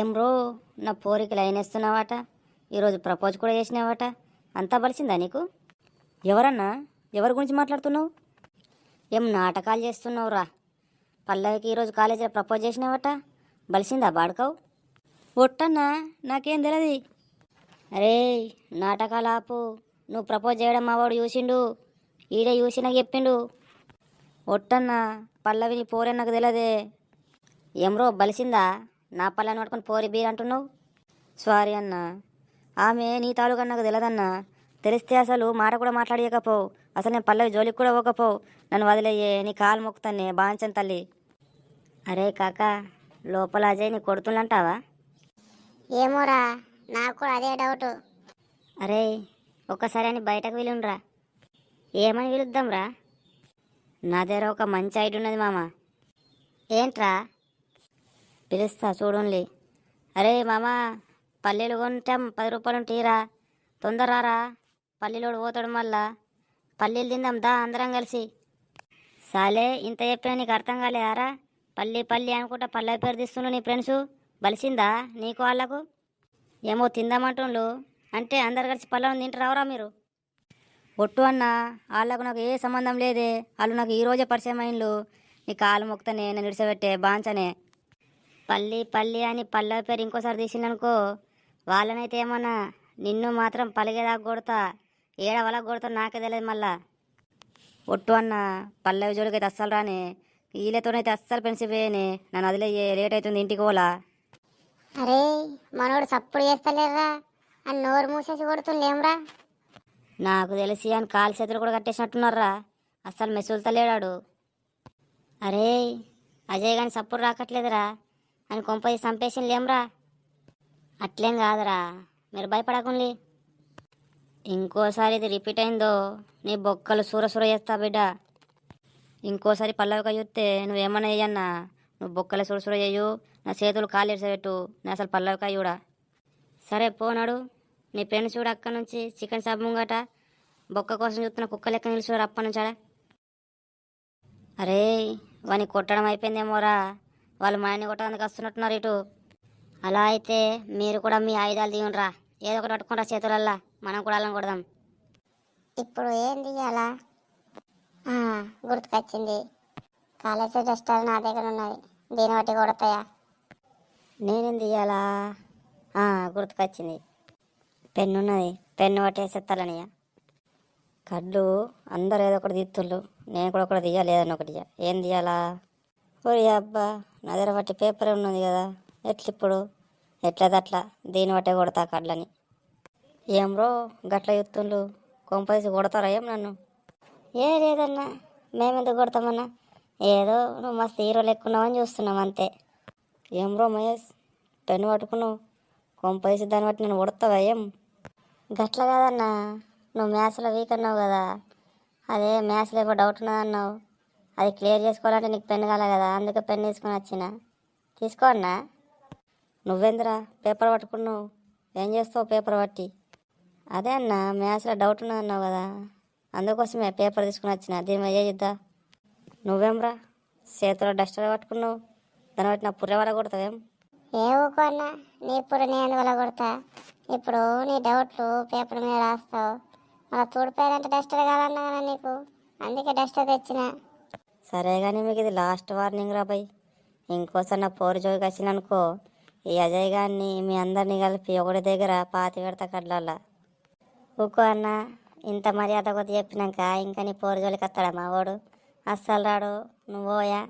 ఏం బ్రో నా పోరికి లైన్ వేస్తున్నావాట. ఈరోజు ప్రపోజ్ కూడా చేసినావాట. అంతా బలిసిందా నీకు? ఎవరన్నా? ఎవరి గురించి మాట్లాడుతున్నావు? ఏం నాటకాలు చేస్తున్నావురా? పల్లవికి ఈరోజు కాలేజీలో ప్రపోజ్ చేసినావట. బలిసిందా బాడకవు? ఒట్టన్నా నాకేం తెలియదు అరే నాటకాలు ఆపు. నువ్వు ప్రపోజ్ చేయడం మా వాడు చూసిండు. ఈడే చూసి నాకు చెప్పిండు. ఒట్టన్నా పల్లవిని పోరే నాకు తెలియదే ఏమ్రో బలిసిందా? నా పళ్ళని పట్టుకొని పోరి బీర్ అంటున్నావు? సారీ అన్న. ఆమె నీ తాలూకా నాకు తెలియదన్నా తెలిస్తే అసలు మాట కూడా మాట్లాడేయకపోవు. అసలు నేను పల్లవి జోలికి కూడా పోకపోవు. నన్ను వదిలేయే నీ కాలు మొక్కుతానే బాంచన్ తల్లి. అరే కాక లోపల అజయ్ నీ కొడుతుందంటావా? ఏమోరా నాకు కూడా అదే డౌట్. అరే ఒక్కసారి అని బయటకు విలుండ్రా ఏమని పిలుద్దాంరా? నా దగ్గర ఒక మంచి ఐడి ఉన్నది మామ. ఏంట్రా? పిలుస్తా చూడండి అరే మామా పల్లెలు కొంటాం పది రూపాయలు తీరా తొందరారా పల్లెలోడు పోతాడు మళ్ళా. పల్లీలు తిందాం దా అందరం కలిసి. సాలే ఇంత చెప్పినా నీకు అర్థం కాలేదారా పల్లి పల్లి అనుకుంటా పల్లె పేరు తీస్తున్నావు నీ ఫ్రెండ్స్. బలిసిందా నీకు వాళ్ళకు? ఏమో తిందామంటుండ్రు అంటే అందరు కలిసి పళ్ళను తింటారావరా మీరు? ఒట్టు అన్న వాళ్ళకు నాకు ఏ సంబంధం లేదే. వాళ్ళు నాకు ఈరోజే పరిచయం అయిన్లు. నీ కాలు మొక్తనే నేను నిడిచబెట్టే బాంచనే. పల్లి పల్లి అని పల్లె పేరు ఇంకోసారి తీసిందనుకో వాళ్ళనైతే ఏమన్నా నిన్ను మాత్రం పలిగేదాకా కొడతా ఏడ వాళ్ళకి కొడతా నాకే తెలియదు మళ్ళా. ఒట్టు అన్న పల్లె జోలికైతే అస్సలు రానే వీళ్ళతోనైతే అస్సలు పెంచిపోయానే నన్ను అదిలే లేట్ అవుతుంది ఇంటికి పోలా. అరే మనోడు సప్పుడు చేస్తలేరా అని నోరు మూసేసి కొడుతుండేమ్రా? నాకు తెలిసి అని కాలు చేతులు కూడా కట్టేసినట్టున్నారా అస్సలు మెసులుతలేడాడు. అరే అజయ్ గాని సప్పుడు రాకట్లేదురా. అని కొంపది సంపేషన్ లేమ్రా అట్లేం కాదురా. మీరు భయపడకుండి. ఇంకోసారి ఇది రిపీట్ అయిందో నీ బొక్కలు సూర సూర చేస్తా బిడ్డ. ఇంకోసారి పల్లవిక చూస్తే నువ్వేమన్నా చెయ్యన్నా నువ్వు బొక్కలు సూర సూర చేయు నా చేతులు కాలు పెట్టు నేను అసలు పల్లవిక చూడా? సరే పోనాడు నీ ఫ్రెండ్స్ చూడ అక్కడ నుంచి చికెన్ షాప్ ముంగట. బొక్క కోసం చూస్తున్న కుక్క లెక్క నిలిచారు అప్పటి నుంచాడా అరే వాని కొట్టడం అయిపోయిందేమోరా? వాళ్ళు మా ఆయన్ని కొట్టడానికి వస్తున్నట్టున్నారు ఇటు. అలా అయితే మీరు కూడా మీ ఆయుధాలు దిగుండ్రా ఏదో ఒకటి పట్టుకుంటా చేతులల్లా. మనం కూడా అలా కొడదాం. ఇప్పుడు ఏం ఆ, గుర్తుకొచ్చింది. కాలేజీ డస్టర్ నా దగ్గర ఉన్నది. దీన్ని బట్టి కొడతాయా? నేనేం తీయాలా? గుర్తుకొచ్చింది. పెన్ను ఉన్నది. పెన్ను పట్టేసేస్తాలనియ కళ్ళు అందరు ఏదో ఒకటి తీస్తుళ్ళు నేను కూడా ఒకటి తీయాలి ఏదన్నా ఒకటి. ఏం తీయాలా? ఓరి అబ్బా నా దగ్గర బట్టి పేపర్ ఉన్నది కదా ఎట్ల ఇప్పుడు ఎట్లది అట్లా దీన్ని బట్టే కొడతా కడ్లని ఏం గట్ల ఎత్తుండ్రు కొంపేసి కొడతారా ఏం నన్ను? ఏ లేదన్నా మేమెందుకు కొడతామన్నా? ఏదో నువ్వు మస్తు హీరో లెక్కున్నావని చూస్తున్నాం అంతే. ఏం మహేష్ పెన్ను పట్టుకున్నావు? కొంపేసి దాన్ని బట్టి నేను కొడతావా ఏం? గట్ల కాదన్నా నువ్వు మ్యాథ్స్లో వీక్ అన్నావు కదా అదే మ్యాథ్స్లో ఏమో డౌట్ ఉన్నదన్నావు. అది క్లియర్ చేసుకోవాలంటే నీకు పెన్ను కాలే కదా అందుకే పెన్ను తీసుకొని వచ్చిన. తీసుకో అన్నా. నువ్వేందిరా పేపర్ పట్టుకున్నావు? ఏం చేస్తావు పేపర్ పట్టి? అదే అన్న మ్యాథ్స్లో డౌట్ ఉన్నదన్నావు కదా. అందుకోసమే పేపర్ తీసుకుని వచ్చిన దీని మీద చేద్దా? నువ్వేమ్రా చేతిలో డస్టర్ పట్టుకున్నావు? దాన్ని బట్టి నా పుర్రె వడగొడతావేం ఏ ఊకో అన్నా నీ ఇప్పుడు నేను ఎందువల్ల కొడతా? ఇప్పుడు నీ డౌట్లు పేపర్ మీద రాస్తావు. మళ్ళీ తూడిపోయారంటే డస్టర్ కావాలన్నా కదా నీకు. అందుకే డస్టర్ తెచ్చిన. సరే కానీ మీకు ఇది లాస్ట్ వార్నింగ్ రా బై ఇంకోసారి నా పోరు జోలికి వచ్చిందనుకో ఈ అజయ్ గారిని మీ అందరినీ కలిపి ఒకటి దగ్గర పాతి పెడతా కడ్లల్లా ఊకో అన్న ఇంత మర్యాద కొద్ది చెప్పినాక ఇంకా నీ పోరు జోలికి వస్తాడా మా వాడు? అస్సలు రాడు. నువ్వోయా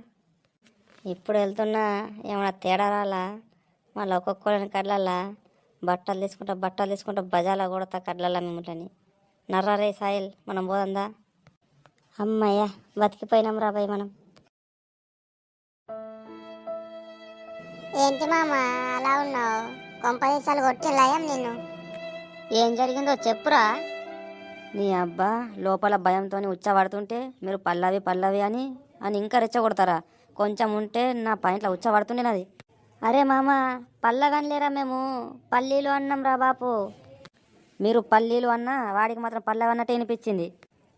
ఇప్పుడు వెళ్తున్నా ఏమైనా తేడా రాలా? మళ్ళీ ఒక్కొక్కరిని కడ్లల్లా బట్టలు తీసుకుంటా బట్టలు తీసుకుంటా బజార్లో కొడతా కడలాలా మిమ్మల్ని? నర్రారే సాయిల్ మనం పోదందా అమ్మయ్య బతికిపోయినాం రాబాయ్ మనం. ఏంటి మామ అలా ఉన్నావు? కొంపదీసాలు కొట్టిల్లాయం నిన్ను. ఏం జరిగిందో చెప్పురా. నీ అబ్బా లోపల భయంతో ఉచ్చబడుతుంటే మీరు పల్లవి పల్లవి అని అని ఇంకా రెచ్చగొడతారా? కొంచెం ఉంటే నా పాయింట్లో ఉచ్చబడుతుండే నాది. అరే మామ పల్లవని లేరా మేము? పల్లీలు అన్నాం రా బాపు. మీరు పల్లీలు అన్నా వాడికి మాత్రం పల్లవి అన్నట్టు వినిపించింది.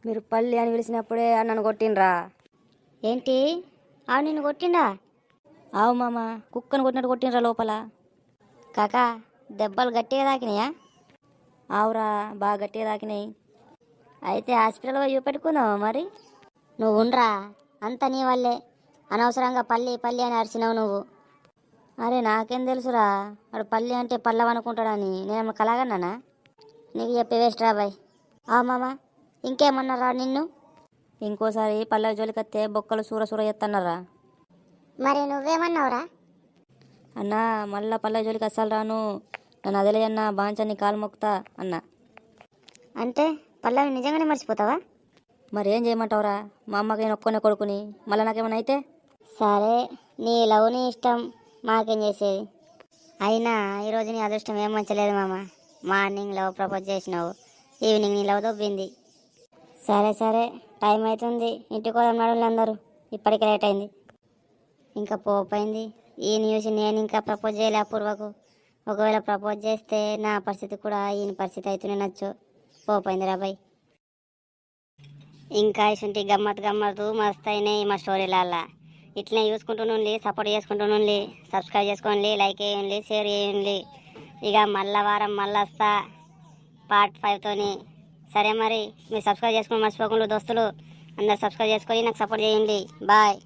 మీరు పల్లి అని పిలిచినప్పుడే నన్ను కొట్టిండ్రా. ఏంటి? ఆవు నిన్ను కొట్టిండా? ఆవు మామ కుక్కను కొట్టినట్టు కొట్టిండ్రా లోపల. కాకా దెబ్బలు గట్టిగా తాకినాయా? ఆవురా బాగా గట్టిగా తాకినాయి. అయితే హాస్పిటల్ పోయి చూపెట్టుకున్నావా మరి? నువ్వు ఉండరా అంత నీ వల్లే. అనవసరంగా పల్లి పల్లి అని అరిచినావు నువ్వు. అరే నాకేం తెలుసురా వాడు పల్లి అంటే పల్లవ అనుకుంటాడని నేను కలాగన్నానా? నీకు చెప్పి వేస్ట్ రా బాయ్. ఆ మామ ఇంకేమన్నారా నిన్ను? ఇంకోసారి పల్లె జోలికి వస్తే బొక్కలు సూర సూర ఎత్తన్నారా మరి నువ్వేమన్నావురా? అన్నా మళ్ళా పల్లె జోలికి అస్సలు రాను. నన్ను అదిలే అన్న బాంచని కాలు మొక్కుతా అన్నా. అంటే పల్లెని నిజంగానే మర్చిపోతావా? మరి ఏం చేయమంటావురా? మా అమ్మకి నేను ఒక్కనే కొడుకుని. మళ్ళీ నాకేమైనా అయితే? సరే నీ లవ్ నీ ఇష్టం మాకేం చేసేది? అయినా ఈరోజు నీ అదృష్టం ఏం మంచలేదు మామ. మార్నింగ్ లవ్ ప్రపోజ్ చేసినావు. ఈవినింగ్ నీ లవ్ దొబ్బింది. సరే సరే. టైం అవుతుంది ఇంటికి పోదాం నడులు అందరూ. ఇప్పటికే లేట్ అయింది. ఇంకా పోపోయింది ఈ న్యూస్ నేను ఇంకా ప్రపోజ్ చేయలే అపూర్వకు. ఒకవేళ ప్రపోజ్ చేస్తే నా పరిస్థితి కూడా ఈయన పరిస్థితి అవుతూనే నచ్చు. పోపోయింది రాబాయ్ ఇంకా ఇసుంటి గమ్మత్ గమ్మత్తు మస్తు అయినాయి మా స్టోరీలల్లా. ఇట్లనే చూసుకుంటూనుండి సపోర్ట్ చేసుకుంటూనుండి సబ్స్క్రైబ్ చేసుకోండి లైక్ వేయండి షేర్ చేయండి ఇక మళ్ళా వారం మళ్ళీ వస్తా. పార్ట్ ఫైవ్తోని సరే మరి మీరు సబ్స్క్రైబ్ చేసుకుని మర్చిపోకుండా దోస్తులు అందరు సబ్స్క్రైబ్ చేసుకొని నాకు సపోర్ట్ చేయండి. బాయ్.